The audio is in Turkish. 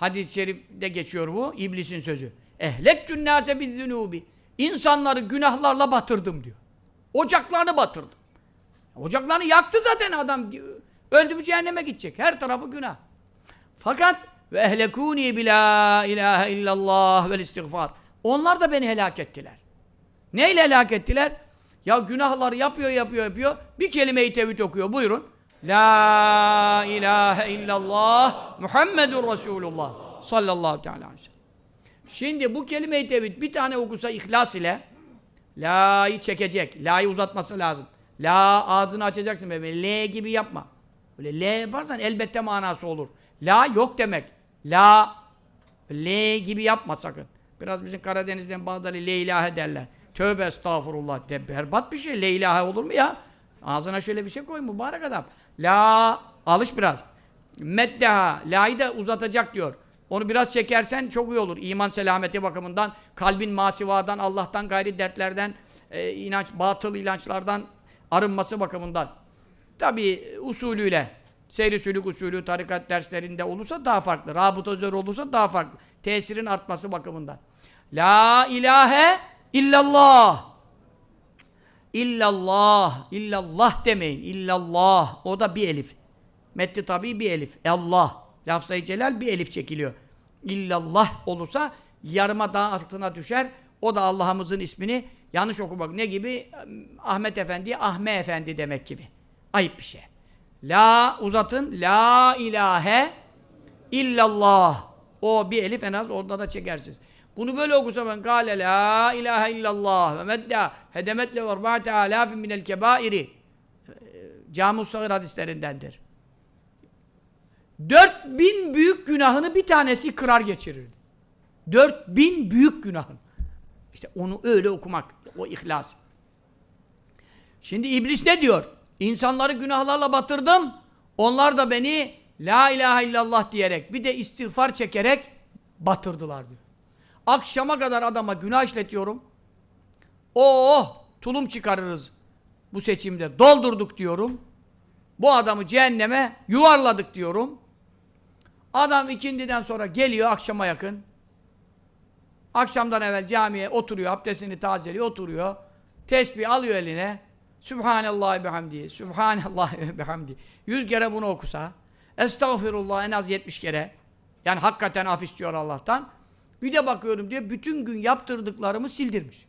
Hadis-i şerifte geçiyor bu. iblisin sözü. Ehlektün nâse bizzünûbi. İnsanları günahlarla batırdım diyor. Ocaklarını batırdım. Ocaklarını yaktı zaten adam. Öldü mü cehenneme gidecek. Her tarafı günah. Fakat ve ehlekûni bilâ ilâhe illallah vel istiğfar. Onlar da beni helak ettiler. Neyle helak ettiler? Ya günahları yapıyor, yapıyor, yapıyor. Bir kelime-i tevhid okuyor. Buyurun. La ilahe illallah Muhammedur Resulullah sallallahu teala aleyhi. Şimdi bu kelime-i tevhid bir tane okusa ihlas ile la'yı çekecek. La'yı uzatması lazım. La ağzını açacaksın böyle. L gibi yapma. Böyle L yaparsan elbette manası olur. La yok demek. La L gibi yapma sakın. Biraz bizim Karadeniz'den bazıları le ilahe derler. Tövbe estağfurullah de berbat bir şey. Le ilahe olur mu ya? Ağzına şöyle bir şey koy mübarek adam. La alış biraz. Meddeha la'yı da uzatacak diyor. Onu biraz çekersen çok iyi olur. İman selameti bakımından, kalbin masivadan, Allah'tan gayri dertlerden, e, inanç, batıl inançlardan arınması bakımından. Tabi usulüyle, seyri sülük usulü, tarikat derslerinde olursa daha farklı. Rabıta üzere olursa daha farklı. Tesirin artması bakımından. La ilahe illallah. İllallah. İllallah demeyin. İllallah. O da bir elif. Metti tabi bir elif. Allah. Lafzayı celal bir elif çekiliyor. İllallah olursa yarıma daha altına düşer. O da Allah'ımızın ismini yanlış okumak. Ne gibi? Ahmet Efendi, Ahme Efendi demek gibi. Ayıp bir şey. La uzatın. La ilahe illallah. O bir elif en az orada da çekersiniz. Bunu böyle okusa ben kâle la ilahe illallah ve medda hedemetle ve erba'ate alâfin minel kebairi Cami-ı Sagir hadislerindendir. 4000 büyük günahını bir tanesi kırar geçirirdi. 4000 büyük günahın. İşte onu öyle okumak, o ihlas. Şimdi iblis ne diyor? İnsanları günahlarla batırdım. Onlar da beni la ilahe illallah diyerek bir de istiğfar çekerek batırdılar diyor. Akşama kadar adama günah işletiyorum. Oh tulum çıkarırız bu seçimde. Doldurduk diyorum. Bu adamı cehenneme yuvarladık diyorum. Adam ikindiden sonra geliyor akşama yakın. Akşamdan evvel camiye oturuyor, abdestini tazeliyor, oturuyor. Tesbih alıyor eline. Sübhanallah bihamdi. Sübhanallah bihamdi. Yüz kere bunu okusa. Estağfirullah en az 70 kere. Yani hakikaten af istiyor Allah'tan. Bir de bakıyorum diye bütün gün yaptırdıklarımı sildirmiş.